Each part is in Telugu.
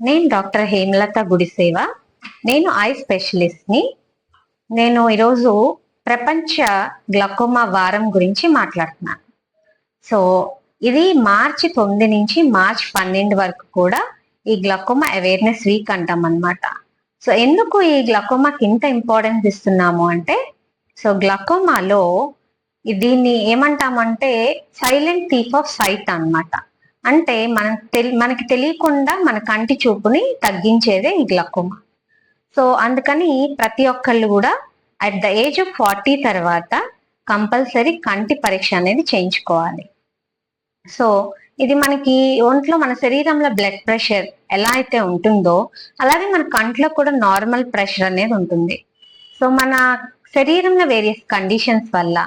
నేను డాక్టర్ హేమలత గుడిసేవ నేను ఐ స్పెషలిస్ట్ని నేను ఈరోజు ప్రపంచ గ్లకోమా వారం గురించి మాట్లాడుతున్నాను. సో ఇది మార్చి తొమ్మిది నుంచి మార్చి పన్నెండు వరకు కూడా ఈ గ్లకోమా అవేర్నెస్ వీక్ అంటాం అనమాట సో ఎందుకు ఈ గ్లకోమాకి ఇంత ఇంపార్టెన్స్ ఇస్తున్నాము అంటే సో గ్లకోమాలో దీన్ని ఏమంటామంటే సైలెంట్ థీఫ్ ఆఫ్ సైట్ అనమాట అంటే మనం తెలి మనకి తెలియకుండా మన కంటి చూపుని తగ్గించేదే ఈ గ్లకోమా. సో అందుకని ప్రతి ఒక్కళ్ళు కూడా at the age of forty తర్వాత కంపల్సరీ కంటి పరీక్ష అనేది చేయించుకోవాలి. సో ఇది మనకి ఒంట్లో మన శరీరంలో బ్లడ్ ప్రెషర్ ఎలా అయితే ఉంటుందో అలాగే మన కంట్లో కూడా నార్మల్ ప్రెషర్ అనేది ఉంటుంది. సో మన శరీరంలో వేరియస్ కండిషన్స్ వల్ల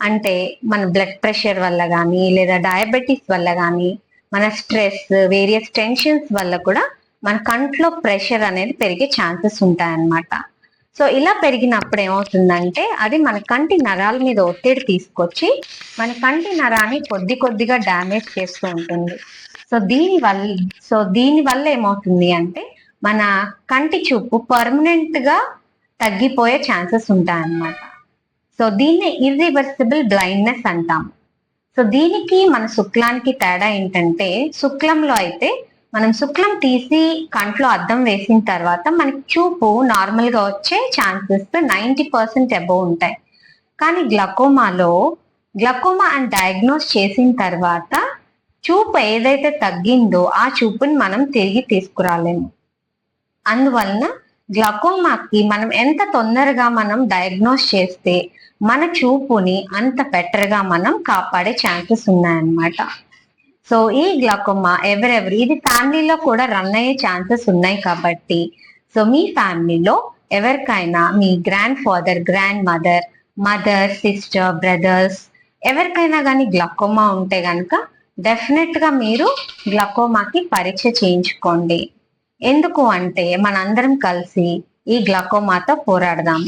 అంటే మన బ్లడ్ ప్రెషర్ వల్ల కానీ లేదా డయాబెటీస్ వల్ల కానీ మన స్ట్రెస్ వేరియస్ టెన్షన్స్ వల్ల కూడా మన కంట్లో ప్రెషర్ అనేది పెరిగే ఛాన్సెస్ ఉంటాయన్నమాట. సో ఇలా పెరిగినప్పుడు ఏమవుతుందంటే అది మన కంటి నరాల మీద ఒత్తిడి తీసుకొచ్చి మన కంటి నరాన్ని కొద్ది కొద్దిగా డ్యామేజ్ చేస్తూ ఉంటుంది. సో దీని వల్ల సో దీని వల్ల ఏమవుతుంది అంటే మన కంటి చూపు పర్మనెంట్గా తగ్గిపోయే ఛాన్సెస్ ఉంటాయన్నమాట. సో దీన్ని ఇర్రివర్సిబుల్ బ్లైండ్నెస్ అంటాము. సో దీనికి మన శుక్లానికి తేడా ఏంటంటే శుక్లంలో అయితే మనం శుక్లం తీసి కంట్లో అద్దం వేసిన తర్వాత మనకి చూపు నార్మల్గా వచ్చే ఛాన్సెస్ నైంటీ పర్సెంట్ అబోవ్ ఉంటాయి. కానీ గ్లకోమాలో గ్లకోమా అని డయాగ్నోస్ చేసిన తర్వాత చూపు ఏదైతే తగ్గిందో ఆ చూపుని మనం తిరిగి తీసుకురాలేము. అందువలన గ్లకోమాకి మనం ఎంత తొందరగా మనం డయాగ్నోస్ చేస్తే మన చూపుని అంత బెటర్గా మనం కాపాడే ఛాన్సెస్ ఉన్నాయన్నమాట. సో ఈ గ్లకోమా ఎవరెవరు ఇది ఫ్యామిలీలో కూడా రన్ అయ్యే ఛాన్సెస్ ఉన్నాయి కాబట్టి సో మీ ఫ్యామిలీలో ఎవరికైనా మీ grandfather grandmother mother sister brothers ఎవరికైనా కానీ గ్లకోమా ఉంటే కనుక డెఫినెట్గా మీరు గ్లకోమాకి పరీక్ష చేయించుకోండి. ఎందుకు అంటే మనందరం కలిసి ఈ గ్లకోమాతో పోరాడదాం.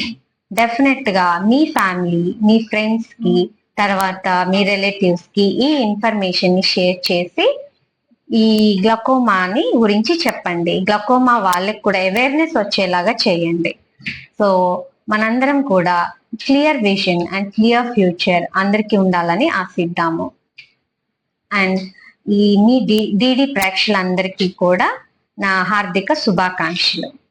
డెఫినెట్గా మీ ఫ్యామిలీ మీ ఫ్రెండ్స్కి తర్వాత మీ రిలేటివ్స్కి ఈ ఇన్ఫర్మేషన్ని షేర్ చేసి ఈ గ్లకోమాని గురించి చెప్పండి. గ్లకోమా వాళ్ళకి కూడా అవేర్నెస్ వచ్చేలాగా చేయండి. సో మనందరం కూడా clear vision and clear future అందరికీ ఉండాలని ఆశిద్దాము. అండ్ ఈ మీ డి డిడి ప్రేక్షకులందరికీ కూడా నా హార్దిక శుభాకాంక్షలు.